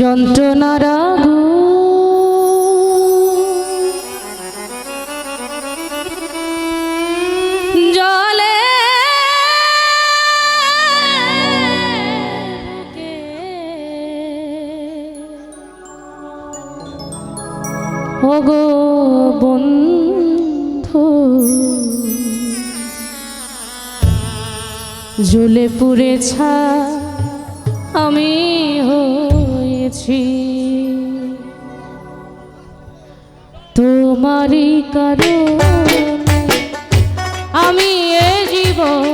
যন্ত্রণার আগুন। জলে ওগো বন্ধু জ্বলে পুড়ে ছা আমি। হয়েছি তোমারই কারণে আমি এ জীবন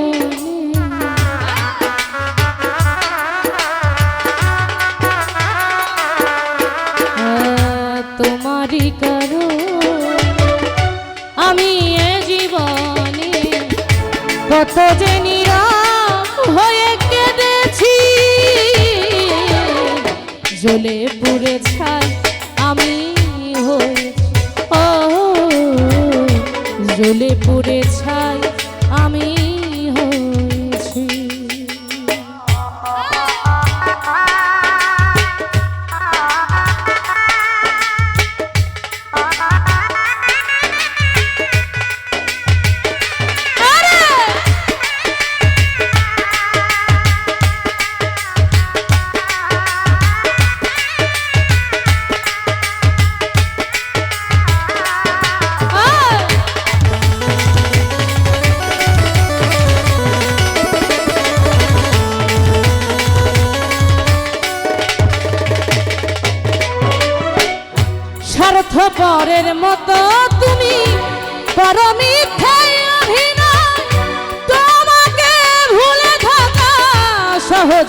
তোমারই কারণে আমি এ জীবনে কত যে নীরব জ্বলে পুড়ে ছাই আমি হয়ে ও জ্বলে পুড়ে ছাই। মতো তুমি বড় মিথ্যায় অভিনয় তোমাকে ভুলে থাকা সহজ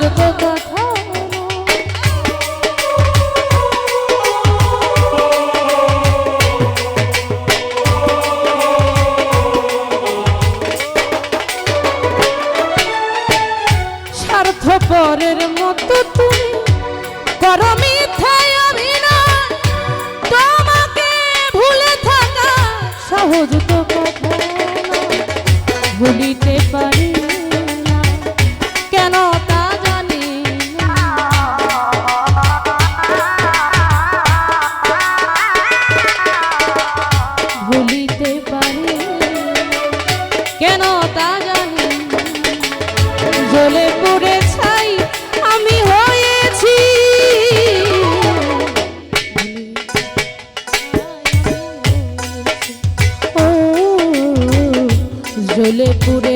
পারি কেন তা জানি ভুলিতে পারি কেন তা জ্বলে পুড়ে জ্বলে পুড়ে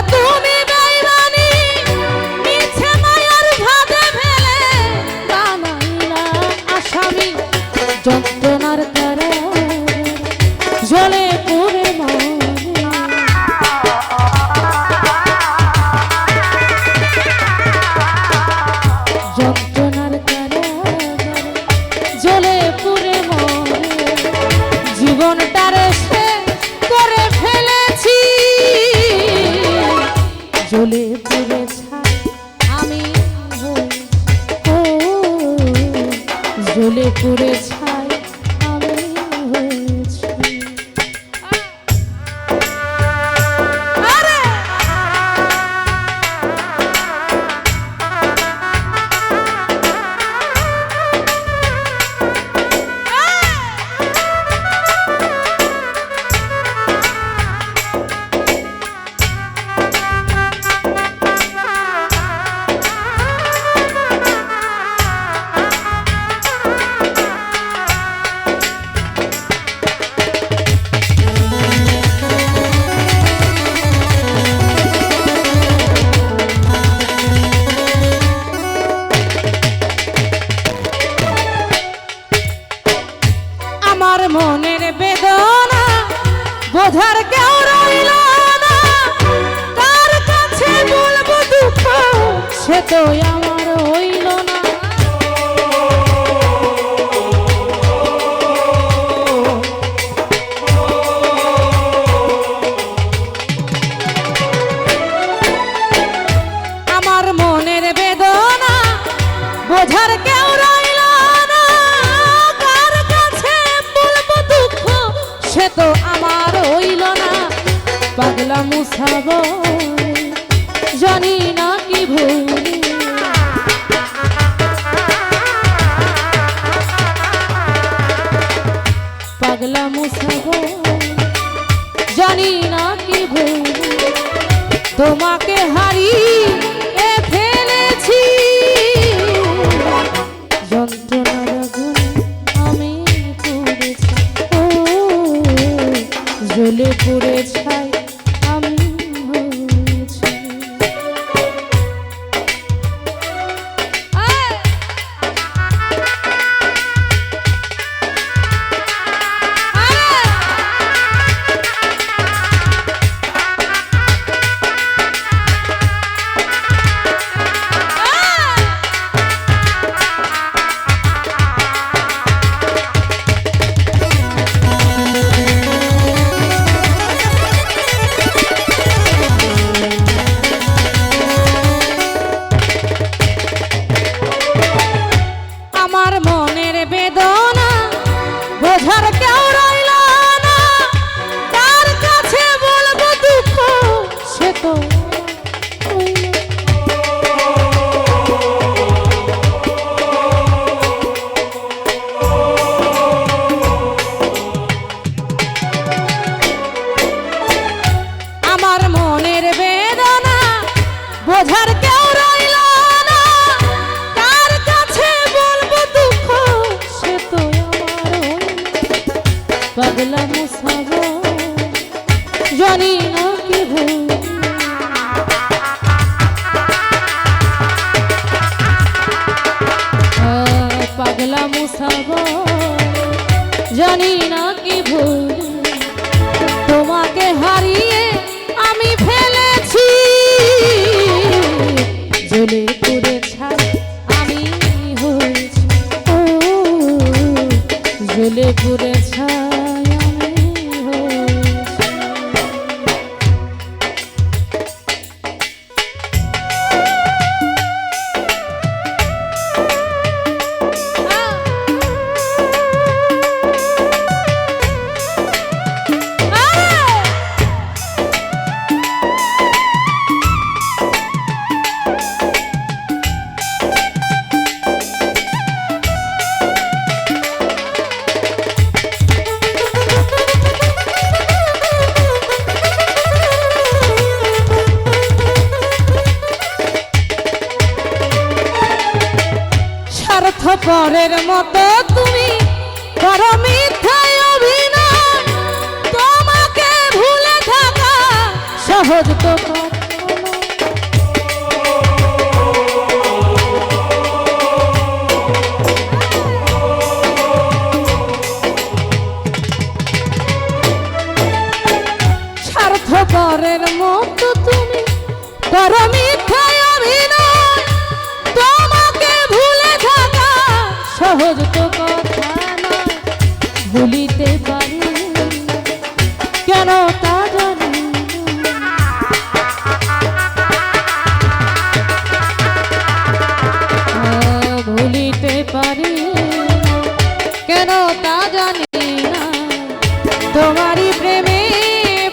জ্বলে পুড়ে জানি না কি ভুলে। পাগলা মুসাগো জানি না কি ভুলে। তোমাকে হারিয়ে ফেলেছি। যন্ত্রণার আমি পুড়েছি ও Come. পারি কেন তা জানি না। তোমারই প্রেমে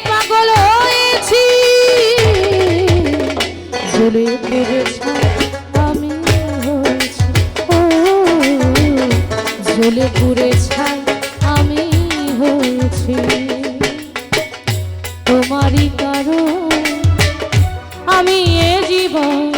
পাগল হয়েছি। আমি ঝুলে ঘুরে আমি তোমারই আমি এ জীবন